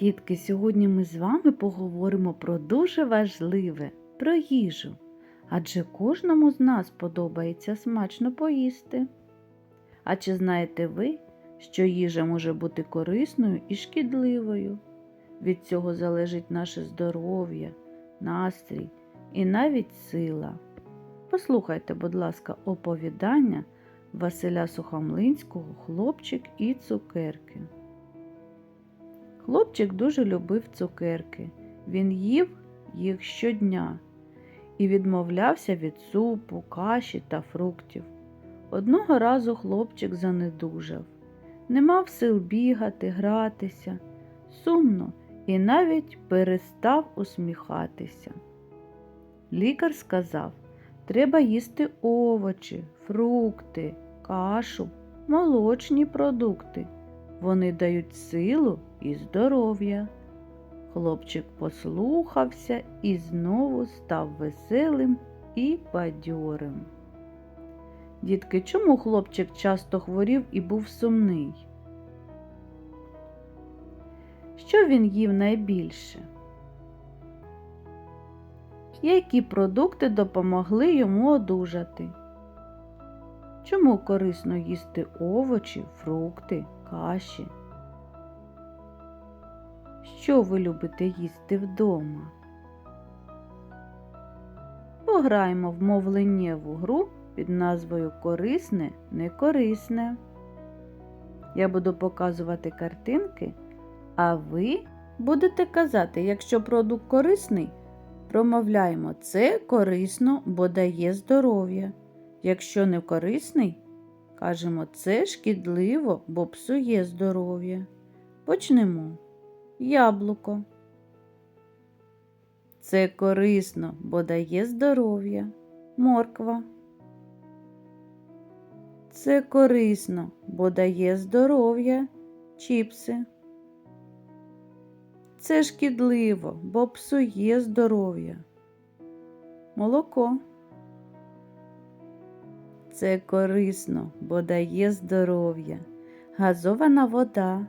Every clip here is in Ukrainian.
Дітки, сьогодні ми з вами поговоримо про дуже важливе про їжу. Адже кожному з нас подобається смачно поїсти. А чи знаєте ви, що їжа може бути корисною і шкідливою? Від цього залежить наше здоров'я, настрій і навіть сила. Послухайте, будь ласка, оповідання Василя Сухомлинського Хлопчик і цукерки. Хлопчик дуже любив цукерки. Він їв їх щодня і відмовлявся від супу, каші та фруктів. Одного разу хлопчик занедужав, не мав сил бігати, гратися, сумно і навіть перестав усміхатися. Лікар сказав, треба їсти овочі, фрукти, кашу, молочні продукти. Вони дають силу і здоров'я. Хлопчик послухався і знову став веселим і бадьорим. Дітки, чому хлопчик часто хворів і був сумний? Що він їв найбільше? Які продукти допомогли йому одужати? Чому корисно їсти овочі, фрукти, каші? Що ви любите їсти вдома? Пограємо в мовленнєву гру під назвою Корисне, некорисне. Я буду показувати картинки, а ви будете казати, якщо продукт корисний, промовляємо це корисно, бо дає здоров'я. Якщо не корисний, кажемо це шкідливо, бо псує здоров'я. Почнемо. Яблуко. Це корисно, бо дає здоров'я. Морква. Це корисно, бо дає здоров'я. Чіпси. Це шкідливо, бо псує здоров'я. Молоко. Це корисно, бо дає здоров'я. Газована вода.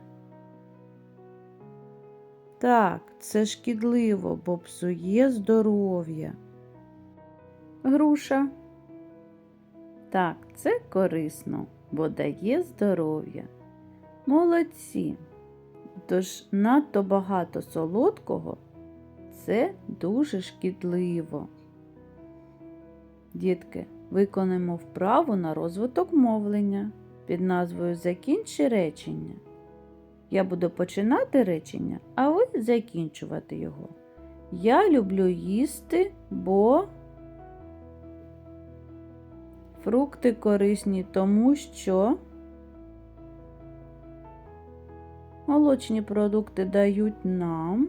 Так, це шкідливо, бо псує здоров'я. Груша. Так, це корисно, бо дає здоров'я. Молодці. Тож надто багато солодкого це дуже шкідливо. Дітки, виконаємо вправу на розвиток мовлення під назвою Закінчи речення. Я буду починати речення, а ви закінчувати його. Я люблю їсти, бо фрукти корисні, тому що молочні продукти дають нам.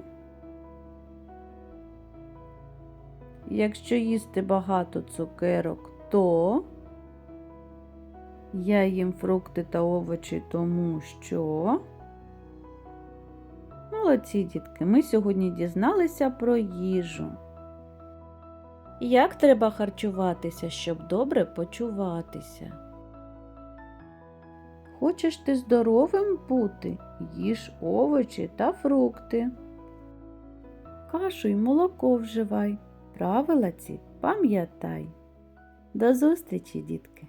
Якщо їсти багато цукерок, то я їм фрукти та овочі, тому що. Молодці, дітки, ми сьогодні дізналися про їжу. Як треба харчуватися, щоб добре почуватися? Хочеш ти здоровим бути, їж овочі та фрукти. Кашу й молоко вживай. Правила ці пам'ятай. До зустрічі, дітки!